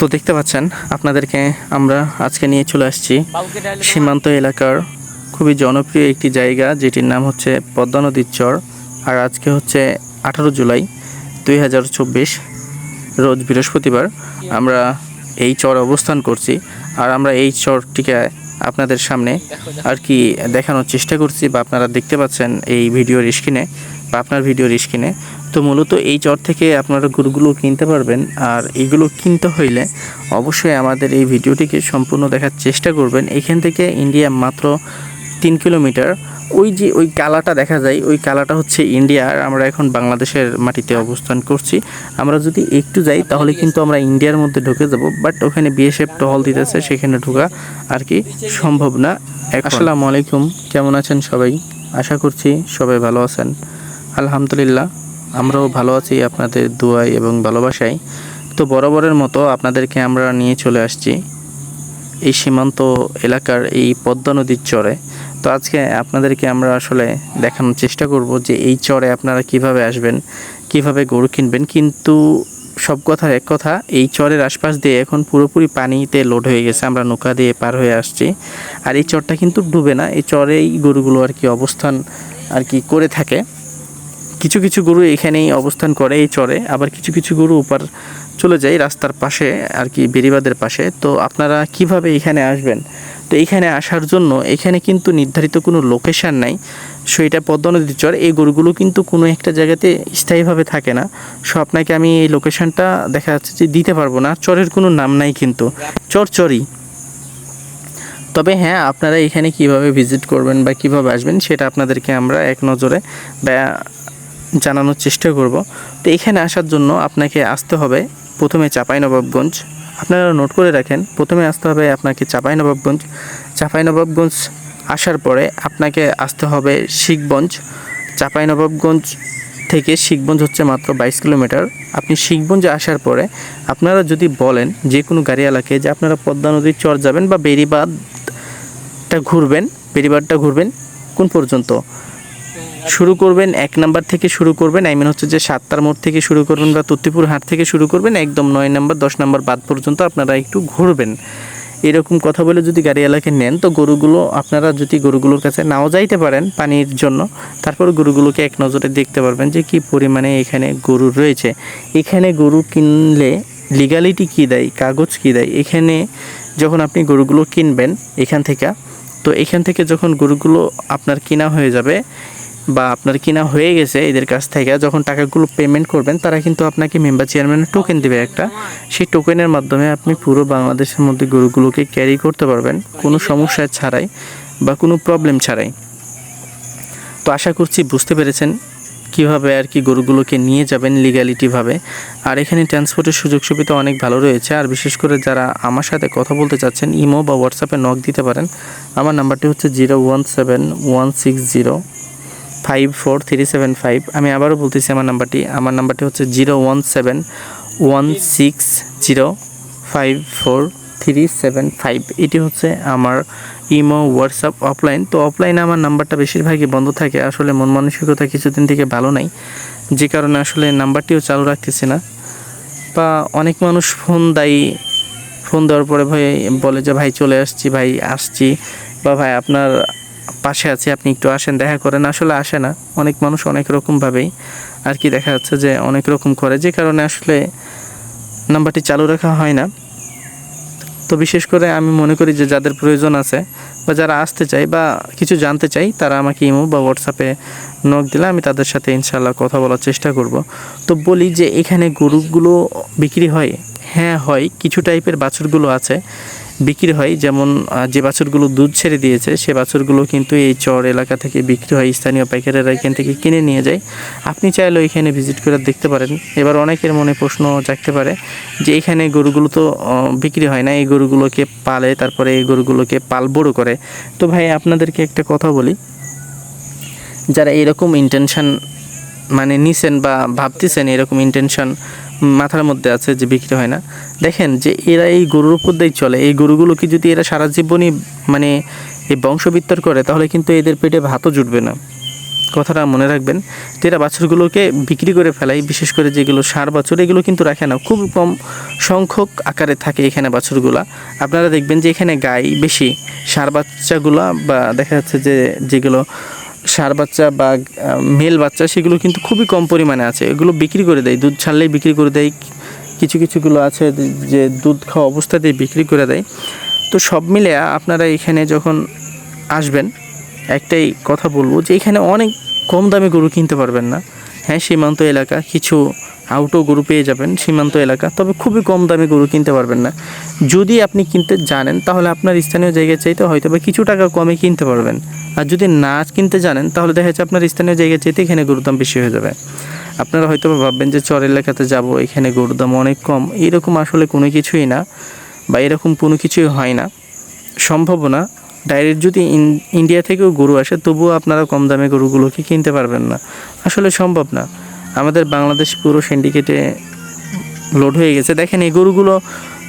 তো দেখতে পাচ্ছেন, আপনাদেরকে আমরা আজকে নিয়ে চলে আসছি সীমান্ত এলাকার খুবই জনপ্রিয় একটি জায়গা, যেটির নাম হচ্ছে পদ্মা নদীর চর। আর আজকে হচ্ছে আঠারো জুলাই দুই হাজার চব্বিশ, রোজ বৃহস্পতিবার আমরা এই চর অবস্থান করছি। আর আমরা এই চরটিকে আপনাদের সামনে আর কি দেখানোর চেষ্টা করছি, বা আপনারা দেখতে পাচ্ছেন এই ভিডিওর স্ক্রিনে, বা আপনার ভিডিওর স্ক্রিনে। তো মূলত এই চর থেকে আপনারা গরুগুলো কিনতে পারবেন। আর এগুলো কিনতে হইলে অবশ্যই আমাদের এই ভিডিওটিকে সম্পূর্ণ দেখার চেষ্টা করবেন। এখান থেকে ইন্ডিয়া মাত্র তিন কিলোমিটার। ওই যে ওই কালাটা দেখা যায় ওই কালাটা হচ্ছে ইন্ডিয়া। আর আমরা এখন বাংলাদেশের মাটিতে অবস্থান করছি। আমরা যদি একটু যাই তাহলে কিন্তু আমরা ইন্ডিয়ার মধ্যে ঢুকে যাব। বাট ওখানে বিএসএফ টহল দিতেছে সেখানে ঢোকা আর কি সম্ভব না। আসসালামু আলাইকুম। কেমন আছেন সবাই? আশা করছি সবাই ভালো আছেন। আলহামদুলিল্লাহ। আমরাও ভালো আছি, আপনাদের দোয়ায় এবং ভালোবাসায়। তো বরাবরের মতো আপনাদেরকে আমরা নিয়ে চলে আসছি এই সীমান্ত এলাকার এই পদ্মা নদীর চরে। তো আজকে আপনাদেরকে আমরা আসলে দেখানোর চেষ্টা করব যে এই চরে আপনারা কীভাবে আসবেন, কীভাবে গরু কিনবেন। কিন্তু সব কথার এক কথা, এই চরের আশপাশ দিয়ে এখন পুরোপুরি পানিতে লোড হয়ে গেছে, আমরা নৌকা দিয়ে পার হয়ে আসছি। আর এই চরটা কিন্তু ডুবে না, এই চরেই গরুগুলো আর কি অবস্থান আর কি করে থাকে। কিছু কিছু গরু এখানেই অবস্থান করে, এই চরে। আবার কিছু কিছু গরু ওপার চলে যায় রাস্তার পাশে, আর কি বেরিবাদের পাশে। তো আপনারা কীভাবে এখানে আসবেন? তো এখানে আসার জন্য এখানে কিন্তু নির্ধারিত কোনো লোকেশান নাই। সো এটা পদ্মা নদীর চর। এই গরুগুলো কিন্তু কোনো একটা জায়গাতে স্থায়ীভাবে থাকে না। সো আপনাকে আমি এই লোকেশানটা দেখা যাচ্ছে যে দিতে পারব না। চরের কোনো নাম নাই কিন্তু। চর চরই। তবে হ্যাঁ আপনারা এখানে কীভাবে ভিজিট করবেন বা কীভাবে আসবেন, সেটা আপনাদেরকে আমরা এক নজরে জানানোর চেষ্টা করব। তো এখানে আসার জন্য আপনাকে আসতে হবে প্রথমে চাঁপাইনবাবগঞ্জ। আপনারা নোট করে রাখেন, প্রথমে আসতে হবে আপনাকে চাঁপাইনবাবগঞ্জ। চাঁপাইনবাবগঞ্জ আসার পরে আপনাকে আসতে হবে শিখগঞ্জ। চাঁপাইনবাবগঞ্জ থেকে শিখগঞ্জ হচ্ছে মাত্র বাইশ কিলোমিটার। আপনি শিখগঞ্জে আসার পরে আপনারা যদি বলেন যে কোনো গাড়িওয়ালাকে যে আপনারা পদ্মা নদীর চর যাবেন বা বেরিবাদটা ঘুরবেন বেরিবাদটা ঘুরবেন, কোন পর্যন্ত? শুরু করবেন, এক নাম্বার থেকে শুরু করবেন আই মিন হচ্ছে যে সাতটার মোড় থেকে শুরু করবেন বা তত্তিপুর হাট থেকে শুরু করবেন, একদম নয় নাম্বার, দশ নাম্বার বাদ পর্যন্ত আপনারা একটু ঘুরবেন। এরকম কথা বলে যদি গাড়িওয়ালাকে নেন, তো গরুগুলো আপনারা যদি গরুগুলোর কাছে নাও যাইতে পারেন পানির জন্য, তারপর গরুগুলোকে এক নজরে দেখতে পারবেন যে কি পরিমাণে এখানে গরু রয়েছে। এখানে গরু কিনলে লিগালিটি কী দেয়, কাগজ কী দেয়? এখানে যখন আপনি গরুগুলো কিনবেন এখান থেকে, তো এখান থেকে যখন গরুগুলো আপনার কিনা হয়ে যাবে বা আপনার কিনা হয়ে গেছে এদের কাছ থেকে, যখন টাকাগুলো পেমেন্ট করবেন, তারা কিন্তু আপনাকে মেম্বার চেয়ারম্যানের টোকেন দেবে একটা। সেই টোকেনের মাধ্যমে আপনি পুরো বাংলাদেশের মধ্যে গরুগুলোকে ক্যারি করতে পারবেন, কোনো সমস্যা ছাড়াই বা কোনো প্রবলেম ছাড়াই। তো আশা করছি বুঝতে পেরেছেন কীভাবে আর কি গরুগুলোকে নিয়ে যাবেন লিগ্যালিটিভাবে আর এখানে ট্রান্সপোর্টের সুযোগ সুবিধা অনেক ভালো রয়েছে। আর বিশেষ করে যারা আমার সাথে কথা বলতে চাচ্ছেন, ইমো বা হোয়াটসঅ্যাপে নক দিতে পারেন। আমার নাম্বারটি হচ্ছে zero one seven one six zero five four three seven five আমি আবারও বলতেছি আমার নাম্বারটি। আমার নাম্বারটি হচ্ছে zero one seven one six zero five four three seven five এটি হচ্ছে আমার ইমো, হোয়াটসঅ্যাপ অফলাইন তো অফলাইনে আমার নাম্বারটা বেশিরভাগই বন্ধ থাকে। আসলে মন মানসিকতা কিছুদিন থেকে ভালো নাই। যে কারণে আসলে নাম্বারটিও চালু রাখতেছি না। বা অনেক মানুষ ফোন দেয়। ফোন দেওয়ার পরে ভাই বলে যে, ভাই চলে আসছি, ভাই আসছি। বা ভাই আপনার পাশে আছি, আপনি একটু আসেন, দেখা করেন। আসলে আসে না, অনেক মানুষ অনেক রকমভাবেই। আর কি দেখা যাচ্ছে যে অনেক রকম করে, যে কারণে আসলে নাম্বারটি চালু রাখা হয় না। তো বিশেষ করে আমি মনে করি যে যাদের প্রয়োজন আছে, বা যারা আসতে চাই বা কিছু জানতে চাই তারা আমাকে ইমো বা হোয়াটসঅ্যাপে নক দিলে আমি তাদের সাথে ইনশাল্লাহ কথা বলার চেষ্টা করব। তো বলি যে এখানে গরুগুলো বিক্রি হয়? হ্যাঁ হয়। কিছু টাইপের বাছুরগুলো আছে। বিক্রি হয়। যেমন যে বাছুরগুলো দুধ ছেড়ে দিয়েছে, সে বাছুরগুলো কিন্তু এই চর এলাকা থেকে বিক্রি হয়, স্থানীয় পাইকারেরা এখান থেকে কিনে নিয়ে যায়। আপনি চাইলেও এখানে ভিজিট করে দেখতে পারেন। এবার অনেকের মনে প্রশ্ন জাগতে পারে যে, এখানে গরুগুলো তো বিক্রি হয় না, এই গরুগুলোকে পালে, তারপরে এই গরুগুলোকে পাল বড় করে। তো ভাই, আপনাদেরকে একটা কথা বলি। যারা এরকম ইন্টেনশন মানে নিছেন বা ভাবতেছেন এরকম ইন্টেনশন মাথার মধ্যে আছে যে বিক্রি হয় না। দেখেন যে এরা এই গরুর উপর দিয়েই চলে। এই গরুগুলোকে যদি এরা সারা জীবনই মানে এই বংশবিত্তার করে, তাহলে কিন্তু এদের পেটে ভাতও জুটবে না। কথাটা মনে রাখবেন তো এরা বাছুরগুলোকে বিক্রি করে ফেলায় বিশেষ করে যেগুলো সার বাছুর, এগুলো কিন্তু রাখে না। খুব কম সংখ্যক আকারে থাকে এখানে বাছুরগুলা। আপনারা দেখবেন যে এখানে গাই বেশি সার বাচ্চাগুলা বা দেখা যাচ্ছে যে যেগুলো সার বাচ্চা বা মেল বাচ্চা, সেগুলো কিন্তু খুবই কম পরিমাণে আছে। এগুলো বিক্রি করে দেয়, দুধ ছাড়লেই বিক্রি করে দেয়, কিছু কিছুগুলো আছে যে দুধ খাওয়া অবস্থাতেই বিক্রি করে দেয়। তো সব মিলে আপনারা এখানে যখন আসবেন, একটাই কথা বলব যে এখানে অনেক কম দামে গরু কিনতে পারবেন না। হ্যাঁ সীমান্ত এলাকা, কিছু আউটো গরু পেয়ে যাবেন, সীমান্ত এলাকা। তবে খুবই কম দামে গরু কিনতে পারবেন না। যদি আপনি কিনতে জানেন, তাহলে আপনার স্থানীয় জায়গায় চাইতে হয়তো বা কিছু টাকা কমে কিনতে পারবেন। আর যদি না কিনতে জানেন, তাহলে দেখা যাচ্ছে আপনার স্থানীয় জায়গায় চাইতে এখানে গরুর দাম বেশি হয়ে যাবে। আপনারা হয়তো ভাববেন যে চর এলাকাতে যাব, এখানে গরুর দাম অনেক কম। এরকম আসলে কোনো কিছুই না বা এরকম কোনো কিছুই হয় না। সম্ভাবনা ডাইরেক্ট যদি ইন- ইন্ডিয়া থেকেও গরু আসে, তবুও আপনারা কম দামে গরুগুলোকে কিনতে পারবেন না। আসলে সম্ভব না। আমাদের বাংলাদেশ পুরো সিন্ডিকেটে লোড হয়ে গেছে। দেখেন, এই গরুগুলো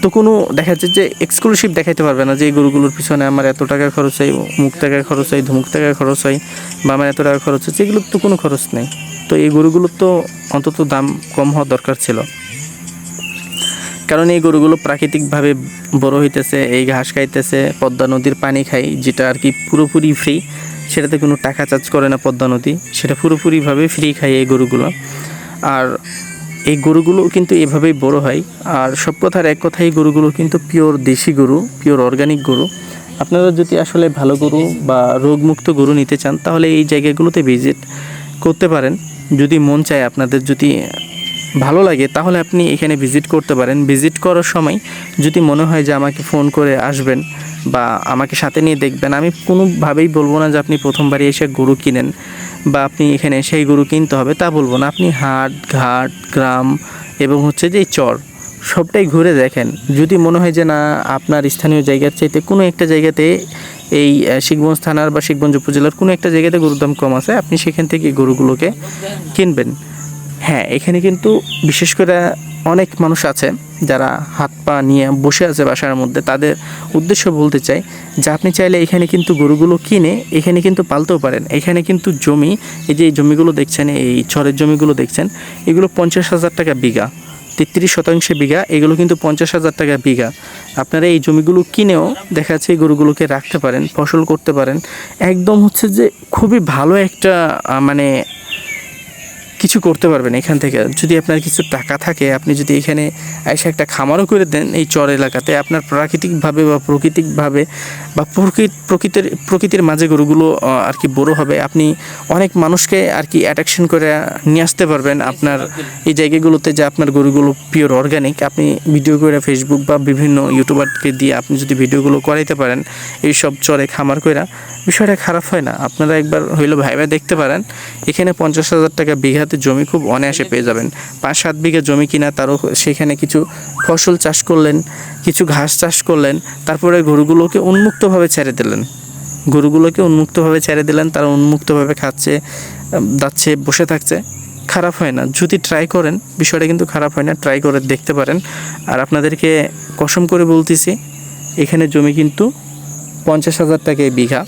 তো কোনো দেখা যাচ্ছে যে এক্সক্লুসিভ দেখাইতে পারবে না যে এই গরুগুলোর পিছনে আমার এত টাকা খরচ হয়, মুখ টাকা খরচ হয়, ধুমুক টাকা খরচ হয়, বা আমার এত টাকা খরচ হচ্ছে, এগুলোর তো কোনো খরচ নেই। তো এই গরুগুলোর তো অন্তত দাম কম হওয়া দরকার ছিল। কারণ এই গরুগুলো প্রাকৃতিকভাবে বড় হইতেছে, এই ঘাস খাইতেছে, পদ্মা নদীর পানি খাই, যেটা আর কি পুরোপুরি ফ্রি সেটাতে কোনো টাকা চার্জ করে না পদ্মা নদী। সেটা পুরোপুরিভাবে ফ্রি খায় এই গরুগুলো। আর এই গরুগুলো কিন্তু এভাবেই বড় হয়। আর সব কথার এক কথাই গরুগুলো কিন্তু পিওর দেশি গরু পিওর অর্গানিক গরু। আপনারা যদি আসলে ভালো গরু বা রোগমুক্ত গরু নিতে চান, তাহলে এই জায়গাগুলোতে ভিজিট করতে পারেন। যদি মন চায় আপনাদের যদি ভালো লাগে, তাহলে আপনি এখানে ভিজিট করতে পারেন। ভিজিট করার সময় যদি মনে হয় যে আমাকে ফোন করে আসবেন বা আমাকে সাথে নিয়ে দেখবেন, আমি কোনোভাবেই বলব না যে আপনি প্রথমবারই এসে গরু কিনেন বা আপনি এখানে সেই গরু কিনতে হবে, তা বলব না। আপনি হাট, ঘাট, গ্রাম এবং হচ্ছে যে চর, সবটাই ঘুরে দেখেন। যদি মনে হয় যে না, আপনার স্থানীয় জায়গার চাইতে কোনো একটা জায়গাতে এই শিখগঞ্জ থানার বা শিখগঞ্জ উপজেলার কোনো একটা জায়গাতে গরুর দাম কম আছে, আপনি সেখান থেকে গরুগুলোকে কিনবেন। হ্যাঁ এখানে কিন্তু বিশেষ করে অনেক মানুষ আছে যারা হাত পা নিয়ে বসে আছে বাসার মধ্যে। তাদের উদ্দেশ্য বলতে চাই যে আপনি চাইলে এখানে কিন্তু গরুগুলো কিনে এখানে কিন্তু পালতেও পারেন। এখানে কিন্তু জমি, এই যে এই জমিগুলো দেখছেন, এই চরের জমিগুলো দেখছেন, এগুলো পঞ্চাশ হাজার টাকা বিঘা, তেত্রিশ শতাংশ বিঘা, এগুলো কিন্তু পঞ্চাশ হাজার টাকা বিঘা। আপনারা এই জমিগুলো কিনেও দেখা যাচ্ছে এই গরুগুলোকে রাখতে পারেন, ফসল করতে পারেন। একদম হচ্ছে যে খুবই ভালো একটা মানে কিছু করতে পারবেন এখান থেকে। যদি আপনার কিছু টাকা থাকে, আপনি যদি এখানে এসে একটা খামারও করে দেন এই চর এলাকাতে, আপনার প্রাকৃতিকভাবে বা প্রাকৃতিকভাবে বা প্রকৃত, প্রকৃতির প্রকৃতির মাঝে গরুগুলো আর কি বড় হবে, আপনি অনেক মানুষকে আর কি অ্যাট্রাকশন করে নিয়ে আসতে পারবেন আপনার এই জায়গাগুলোতে যে আপনার গরুগুলো পিওর অর্গানিক আপনি ভিডিও করে ফেসবুক বা বিভিন্ন ইউটিউবারকে দিয়ে আপনি যদি ভিডিওগুলো করাইতে পারেন, এই সব চরে খামার কইরা, বিষয়টা খারাপ হয় না। আপনারা একবার হইল ভাইবা দেখতে পারেন, এখানে পঞ্চাশ হাজার টাকা বিঘাতে জমি খুব অনায়াসে পেয়ে যাবেন। পাঁচ, সাত বিঘা জমি কিনা, তারও সেখানে কিছু ফসল চাষ করলেন, কিছু ঘাস চাষ করলেন, তারপরে গরুগুলোকে উন্মুক্তভাবে ছেড়ে দিলেন। গরুগুলোকে উন্মুক্তভাবে ছেড়ে দিলেন, তারা উন্মুক্তভাবে খাচ্ছে, দাচ্ছে, বসে থাকছে। খারাপ হয় না, যদি ট্রাই করেন, বিষয়টা কিন্তু খারাপ হয় না ট্রাই করে দেখতে পারেন। আর আপনাদেরকে কসম করে বলতেছি, এখানে জমি কিন্তু পঞ্চাশ হাজার টাকায় বিঘা।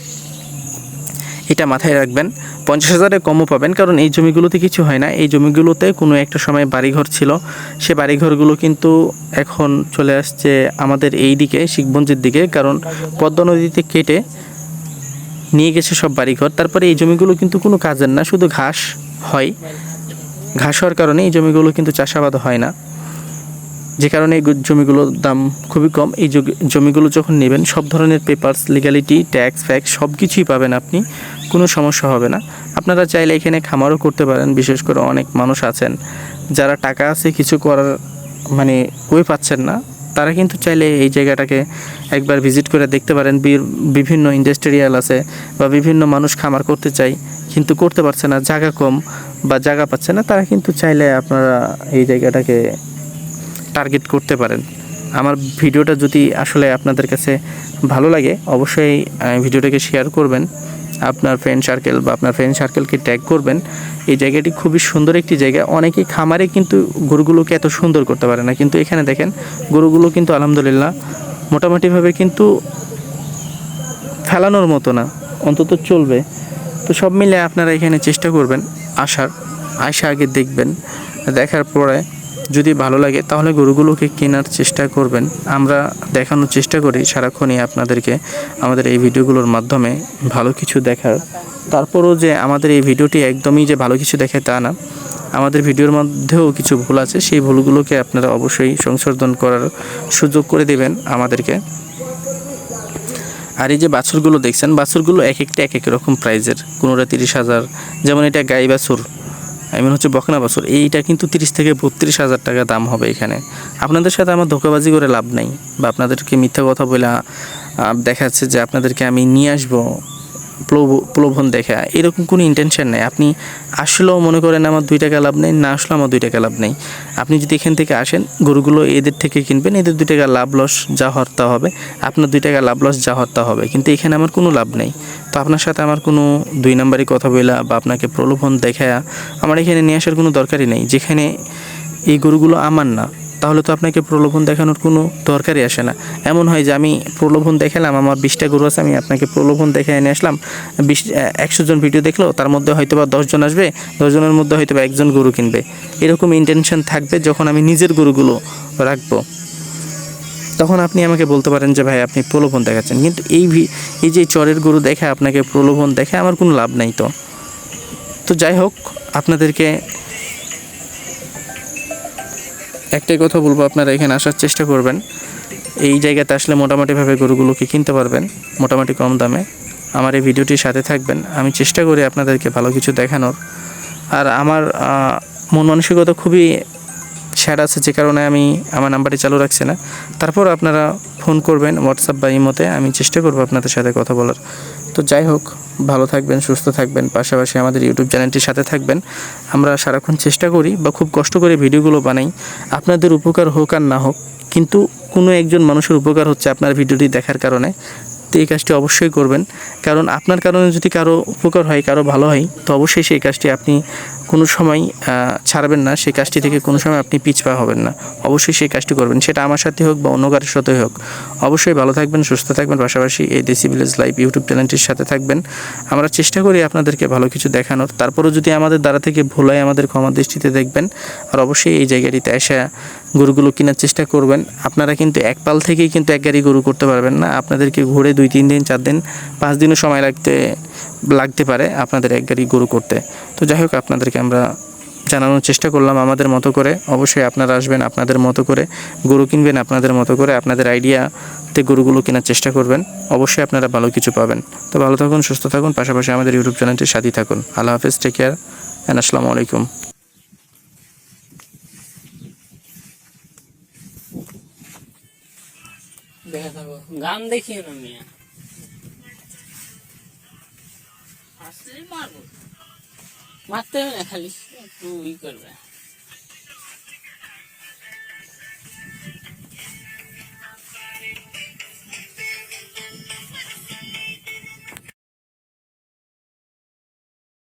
এটা মাথায় রাখবেন। পঞ্চাশ হাজারে কমও পাবেন, কারণ এই জমিগুলোতে কিছু হয় না। এই জমিগুলোতে কোনো একটা সময় বাড়িঘর ছিল। সে বাড়িঘরগুলো কিন্তু এখন চলে আসছে আমাদের এই দিকে শিখবঞ্জের দিকে, কারণ পদ্মা নদীতে কেটে নিয়ে গেছে সব বাড়িঘর। তারপরে এই জমিগুলো কিন্তু কোনো কাজের না, শুধু ঘাস হয়। ঘাস হওয়ার কারণে এই জমিগুলো কিন্তু চাষাবাদ হয় না। যে কারণে এই জমিগুলোর দাম খুবই কম। এই জমিগুলো যখন নেবেন, সব ধরনের পেপারস লিগ্যালিটি ট্যাক্স ফ্যাক্স সব কিছুই পাবেন আপনি। কোনো সমস্যা হবে না। আপনারা চাইলে এখানে খামারও করতে পারেন, বিশেষ করে অনেক মানুষ আছেন। যারা টাকা আছে, কিছু করার মানে ওই পাচ্ছেন না। তারা কিন্তু চাইলে এই জায়গাটাকে একবার ভিজিট করে দেখতে পারেন। বিভিন্ন ইন্ডাস্ট্রিয়াল আছে বা বিভিন্ন মানুষ খামার করতে চাই কিন্তু করতে পারছে না। জায়গা কম বা জায়গা পাচ্ছে না। তারা কিন্তু চাইলে আপনারা এই জায়গাটাকে টার্গেট করতে পারেন। আমার ভিডিওটা যদি আসলে আপনাদের কাছে ভালো লাগে, অবশ্যই ভিডিওটাকে শেয়ার করবেন। আপনার ফ্রেন্ড সার্কেল বা আপনার ফ্রেন্ড সার্কেলকে ট্যাগ করবেন। এই জায়গাটি খুবই সুন্দর একটি জায়গা। অনেকেই খামারে কিন্তু গরুগুলোকে এত সুন্দর করতে পারে না। কিন্তু এখানে দেখেন, গরুগুলো কিন্তু আলহামদুলিল্লাহ মোটামুটিভাবে কিন্তু ফেলানোর মতো না, অন্তত চলবে। তো সব মিলে আপনারা এখানে চেষ্টা করবেন, আসার আসা আগে দেখবেন, দেখার পরে যদি ভালো লাগে, তাহলে গরুগুলোকে কেনার চেষ্টা করবেন। আমরা দেখানোর চেষ্টা করি সারাক্ষণই আপনাদেরকে আমাদের এই ভিডিওগুলোর মাধ্যমে ভালো কিছু দেখার। তারপরও যে আমাদের এই ভিডিওটি একদমই যে ভালো কিছু দেখায় তা না। আমাদের ভিডিওর মধ্যেও কিছু ভুল আছে, সেই ভুলগুলোকে আপনারা অবশ্যই সংশোধন করার সুযোগ করে দেবেন আমাদেরকে। আর এই যে বাছুরগুলো দেখছেন, বাছুরগুলো এক একটা এক এক রকম প্রাইজের কোনোটা তিরিশ হাজার, যেমন এটা গাই বাছুর। এমন হচ্ছে বকনা বাছুর। এইটা কিন্তু তিরিশ থেকে বত্রিশ হাজার টাকা দাম হবে এখানে। আপনাদের সাথে আমার ধোকাবাজি করে লাভ নাই বা আপনাদেরকে মিথ্যা কথা বলে দেখাচ্ছে যে আপনাদেরকে আমি নিয়ে আসব। প্রলোভন দেখা এরকম কোনো ইন্টেনশন নেই। আপনি আসলেও মনে করেন আমার দুই টাকা লাভ নেই, না আসলেও আমার দুই টাকা লাভ নেই। আপনি যদি এখান থেকে আসেন, গরুগুলো এদের থেকে কিনবেন, এদের দুই টাকা লাভ লস যা হত্যা হবে, আপনার দুই টাকা লাভ লস যা হত্যা হবে। কিন্তু এখানে আমার কোনো লাভ নেই। তো আপনার সাথে আমার কোনো দুই নাম্বারই কথা বলা বা আপনাকে প্রলোভন দেখায়া আমার এখানে নিয়ে আসার কোনো দরকারই নেই। যেখানে এই গরুগুলো আমার না। তাহলে তো আপনাকে প্রলোভন দেখানোর কোনো দরকারই আসে না। এমন হয় যে আমি প্রলোভন দেখালাম, আমার বিশটা গরু আছে, আমি আপনাকে প্রলোভন দেখে এনে আসলাম। বিশ একশো জন ভিডিও দেখল, তার মধ্যে হয়তো বা দশজন আসবে দশজনের মধ্যে হয়তো বা একজন গরু কিনবে। এরকম ইন্টেনশন থাকবে যখন আমি নিজের গরুগুলো রাখব। তখন আপনি আমাকে বলতে পারেন যে, ভাই, আপনি প্রলোভন দেখাচ্ছেন। কিন্তু এই এই যে চরের গরু দেখে আপনাকে প্রলোভন দেখে আমার কোনো লাভ নাই তো। তো যাই হোক, আপনাদেরকে একটাই কথা বলব, আপনারা এখানে আসার চেষ্টা করবেন। এই জায়গাতে আসলে মোটামুটিভাবে গরুগুলোকে কিনতে পারবেন, মোটামুটি কম দামে। আমার এই ভিডিওটির সাথে থাকবেন। আমি চেষ্টা করি আপনাদেরকে ভালো কিছু দেখানোর। আর আমার মন মানসিকতা খুবই স্যাড আছে যে কারণে আমি আমার নাম্বারটি চালু রাখছি না। তারপর আপনারা ফোন করবেন, হোয়াটসঅ্যাপ বা ইমোতে, আমি চেষ্টা করব আপনাদের সাথে কথা বলার। তো যাই হোক ভালো থাকবেন, সুস্থ থাকবেন, পাশাপাশি আমাদের ইউটিউব চ্যানেলটির সাথে থাকবেন। আমরা সারাক্ষণ চেষ্টা করি বা খুব কষ্ট করে ভিডিওগুলো বানাই। আপনাদের উপকার হোক আর না হোক, কিন্তু কোনো একজন মানুষের উপকার হচ্ছে আপনার ভিডিওটি দেখার কারণে। তো এই কাজটি অবশ্যই করবেন। কারণ আপনার কারণে যদি কারও উপকার হয়, কারও ভালো হয়, তো অবশ্যই সেই কাজটি আপনি কোনো সময় ছাড়বেন না, সেই কাজটি থেকে কোনো সময় আপনি পিছপা হবেন না। অবশ্যই সেই কাজটি করবেন। সেটা আমার সাথে হোক বা অন্য কারোর সাথে হোক। অবশ্যই ভালো থাকবেন, সুস্থ থাকবেন। পাশাপাশি এই দেশি ভিলেজ লাইভ ইউটিউব চ্যানেলটির সাথে থাকবেন। আমরা চেষ্টা করি আপনাদেরকে ভালো কিছু দেখানোর। তারপরেও যদি আমাদের দ্বারা থেকে ভুল হয়, আমাদের ক্ষমা দৃষ্টিতে দেখবেন। আর অবশ্যই এই জায়গাটিতে এসে গরুগুলো কেনার চেষ্টা করবেন। আপনারা কিন্তু এক পাল থেকেই কিন্তু এক গাড়ি গরু করতে পারবেন না। আপনাদেরকে ঘুরে দুই, তিন দিন, চার দিন, পাঁচ দিনও সময় লাগতে লাগতে পারে আপনাদের এক গাড়ি গরু করতে। তো যাই হোক, আপনাদেরকে আমরা জানানোর চেষ্টা করলাম আমাদের মতো করে। অবশ্যই আপনারা আসবেন, আপনাদের মতো করে গরু কিনবেন, আপনাদের মতো করে আপনাদের আইডিয়াতে গরুগুলো কেনার চেষ্টা করবেন। অবশ্যই আপনারা ভালো কিছু পাবেন। তো ভালো থাকুন, সুস্থ থাকুন, পাশাপাশি আমাদের ইউটিউব চ্যানেলটির সাথেই থাকুন। আল্লাহ হাফিজ টেক কেয়ার অ্যান্ড আসসালামু আলাইকুম। গান দেখিও না মিয়া। মারবো। মারতে হবে না খালি। একটু ই করবে।